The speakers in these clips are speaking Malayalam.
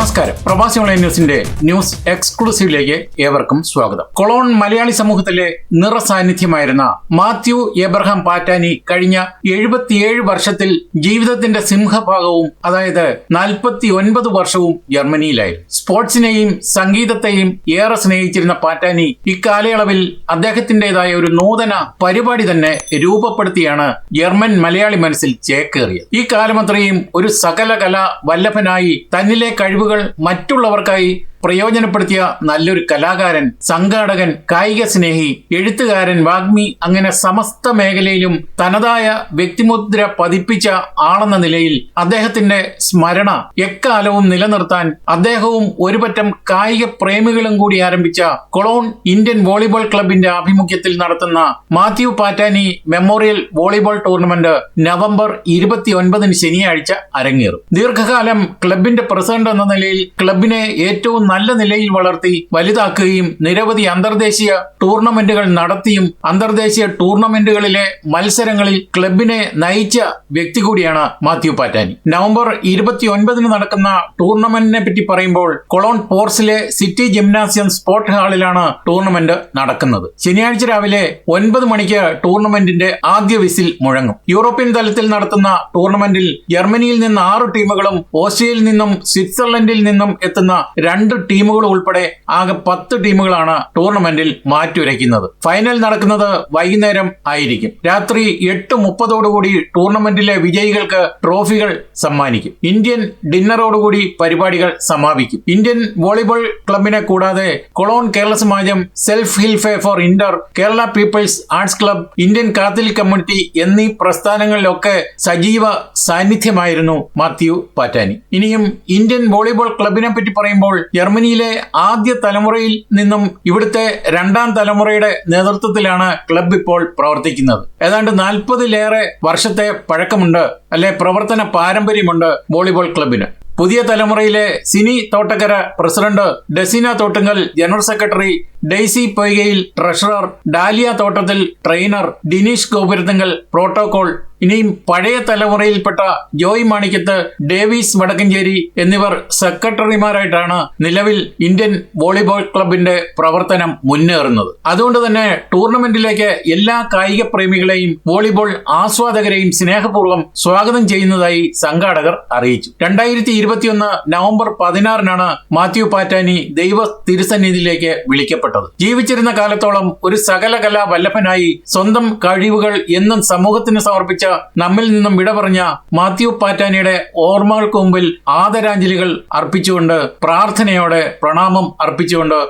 പ്രവാസി ഓൺലൈൻ ന്യൂസിന്റെ ന്യൂസ് എക്സ്ക്ലൂസീവിലേക്ക് ഏവർക്കും സ്വാഗതം. കൊളോൺ മലയാളി സമൂഹത്തിലെ നിറസാന്നിധ്യമായിരുന്ന മാത്യു എബ്രഹാം പാറ്റാനി കഴിഞ്ഞ എഴുപത്തിയേഴ് വർഷത്തിൽ ജീവിതത്തിന്റെ സിംഹഭാഗവും അതായത് നാൽപ്പത്തി ഒൻപത് വർഷവും ജർമ്മനിയിലായിരുന്നു. സ്പോർട്സിനെയും സംഗീതത്തെയും ഏറെ സ്നേഹിച്ചിരുന്ന പാറ്റാനി ഇക്കാലയളവിൽ അദ്ദേഹത്തിന്റേതായ ഒരു നൂതന പരിപാടി തന്നെ രൂപപ്പെടുത്തിയാണ് ജർമ്മൻ മലയാളി മനസ്സിൽ ചേക്കേറിയത്. ഈ കാലമത്രയും ഒരു സകല കലാ വല്ലഭനായി തന്നിലെ കഴിവുകൾ മറ്റുള്ളവർക്കായി പ്രയോജനപ്പെടുത്തിയ നല്ലൊരു കലാകാരൻ സംഘാടകൻ കായിക സ്നേഹി എഴുത്തുകാരൻ വാഗ്മി അങ്ങനെ സമസ്ത മേഖലയിലും തനതായ വ്യക്തിമുദ്ര പതിപ്പിച്ച ആളെന്ന നിലയിൽ അദ്ദേഹത്തിന്റെ സ്മരണ എക്കാലവും നിലനിർത്താൻ അദ്ദേഹവും ഒരുപറ്റം കായിക പ്രേമികളും കൂടി ആരംഭിച്ച കൊളോൺ ഇന്ത്യൻ വോളിബോൾ ക്ലബിന്റെ ആഭിമുഖ്യത്തിൽ നടത്തുന്ന Mathew Pattani memorial volleyball tournament November ഇരുപത്തിയൊൻപതിന് ശനിയാഴ്ച അരങ്ങേറും. ദീർഘകാലം ക്ലബിന്റെ പ്രസിഡന്റ് എന്ന നിലയിൽ ക്ലബിനെ ഏറ്റവും നല്ല നിലയിൽ വളർത്തി വലുതാക്കുകയും നിരവധി അന്തർദേശീയ ടൂർണമെന്റുകൾ നടത്തിയും അന്തർദേശീയ ടൂർണമെന്റുകളിലെ മത്സരങ്ങളിൽ ക്ലബിനെ നയിച്ച വ്യക്തി കൂടിയാണ് മാത്യു പാറ്റാനി. നവംബർ ഇരുപത്തിയൊൻപതിന് നടക്കുന്ന ടൂർണമെന്റിനെ പറ്റി പറയുമ്പോൾ കൊളോൺ പോർസിലെ സിറ്റി ജിംനാസിയം സ്പോർട്ട് ഹാളിലാണ് ടൂർണമെന്റ് നടക്കുന്നത്. ശനിയാഴ്ച രാവിലെ ഒൻപത് മണിക്ക് ടൂർണമെന്റിന്റെ ആദ്യ വിസിൽ മുഴങ്ങും. യൂറോപ്യൻ തലത്തിൽ നടത്തുന്ന ടൂർണമെന്റിൽ ജർമ്മനിയിൽ നിന്ന് ആറ് ടീമുകളും ഓസ്ട്രിയയിൽ നിന്നും സ്വിറ്റ്സർലൻഡിൽ നിന്നും എത്തുന്ന രണ്ട് ടീമുകൾ ഉൾപ്പെടെ ആകെ പത്ത് ടീമുകളാണ് ടൂർണമെന്റിൽ മാറ്റുരയ്ക്കുന്നത്. ഫൈനൽ നടക്കുന്നത് വൈകുന്നേരം ആയിരിക്കും. രാത്രി എട്ട് മുപ്പതോടുകൂടി ടൂർണമെന്റിലെ വിജയികൾക്ക് ട്രോഫികൾ സമ്മാനിക്കും. ഇന്ത്യൻ ഡിന്നറോടുകൂടി പരിപാടികൾ സമാപിക്കും. ഇന്ത്യൻ വോളിബോൾ ക്ലബിനെ കൂടാതെ Cologne Kerala Samajam self ഹിൽഫെ for inter Kerala people's arts club Indian Catholic community എന്നീ പ്രസ്ഥാനങ്ങളിലൊക്കെ സജീവ സാന്നിധ്യമായിരുന്നു മാത്യു പാറ്റാനി. ഇനിയും ഇന്ത്യൻ വോളിബോൾ ക്ലബിനെ പറ്റി പറയുമ്പോൾ ജർമ്മനിയിലെ ആദ്യ തലമുറയിൽ നിന്നും ഇവിടുത്തെ രണ്ടാം തലമുറയുടെ നേതൃത്വത്തിലാണ് ക്ലബ് ഇപ്പോൾ പ്രവർത്തിക്കുന്നത്. ഏതാണ്ട് നാൽപ്പതിലേറെ വർഷത്തെ പഴക്കമുണ്ട് അല്ലെ പ്രവർത്തന പാരമ്പര്യമുണ്ട് വോളിബോൾ ക്ലബിന് പുതിയ തലമുറയിലെ Sini Thottakkara president Desina Thottungal general secretary Daisy Poikayil treasurer Dalia Thottathil trainer Dineesh Gopurathungal protocol ഇനിയും പഴയ തലമുറയിൽപ്പെട്ട ജോയ് മാണിക്കത്ത് ഡേവിസ് വടക്കഞ്ചേരി എന്നിവർ സെക്രട്ടറിമാരായിട്ടാണ് നിലവിൽ ഇന്ത്യൻ വോളിബോൾ ക്ലബിന്റെ പ്രവർത്തനം മുന്നേറുന്നത്. അതുകൊണ്ട് തന്നെ ടൂർണമെന്റിലേക്ക് എല്ലാ കായിക പ്രേമികളെയും വോളിബോൾ ആസ്വാദകരെയും സ്നേഹപൂർവം സ്വാഗതം ചെയ്യുന്നതായി സംഘാടകർ അറിയിച്ചു. രണ്ടായിരത്തി ഇരുപത്തിയൊന്ന് നവംബർ പതിനാറിനാണ് മാത്യു പാറ്റാനി ദൈവ തിരുസന്നിധിയിലേക്ക് വിളിക്കപ്പെട്ടത്. ജീവിച്ചിരുന്ന കാലത്തോളം ഒരു സകല കലാ വല്ലഭനായി സ്വന്തം കഴിവുകൾ എന്നും സമൂഹത്തിന് സമർപ്പിച്ച നമ്മിൽ നിന്നും വിട പറഞ്ഞ മാത്യു പാറ്റാനിയുടെ ഓർമ്മകൾക്ക് മുമ്പിൽ ആദരാഞ്ജലികൾ അർപ്പിച്ചുകൊണ്ട് പ്രാർത്ഥനയോടെ പ്രണാമം അർപ്പിച്ചുകൊണ്ട്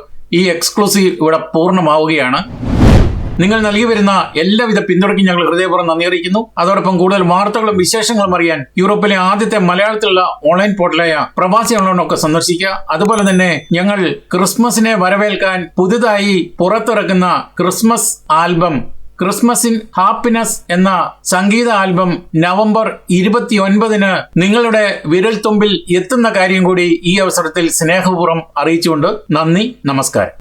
ഈ എക്സ്ക്ലൂസീവ് ഇവിടെ പൂർണമാവുകയാണ്. നിങ്ങൾ നൽകി വരുന്ന എല്ലാവിധ പിന്തുണയ്ക്കും ഞങ്ങൾ ഹൃദയപൂർവം നന്ദി അറിയിക്കുന്നു. അതോടൊപ്പം കൂടുതൽ വാർത്തകളും വിശേഷങ്ങളും അറിയാൻ യൂറോപ്പിലെ ആദ്യത്തെ മലയാളത്തിലുള്ള ഓൺലൈൻ പോർട്ടലായ പ്രവാസി ഓൺലൈൻ ഒക്കെ സന്ദർശിക്കുക. അതുപോലെ തന്നെ ഞങ്ങൾ ക്രിസ്മസിനെ വരവേൽക്കാൻ പുതുതായി പുറത്തിറക്കുന്ന Christmas album Christmas in happiness എന്ന സംഗീത ആൽബം നവംബർ ഇരുപത്തിയൊൻപതിന് നിങ്ങളുടെ വിരൽത്തുമ്പിൽ എത്തുന്ന കാര്യം കൂടി ഈ അവസരത്തിൽ സ്നേഹപൂർവം അറിയിച്ചുകൊണ്ട് നന്ദി നമസ്കാരം.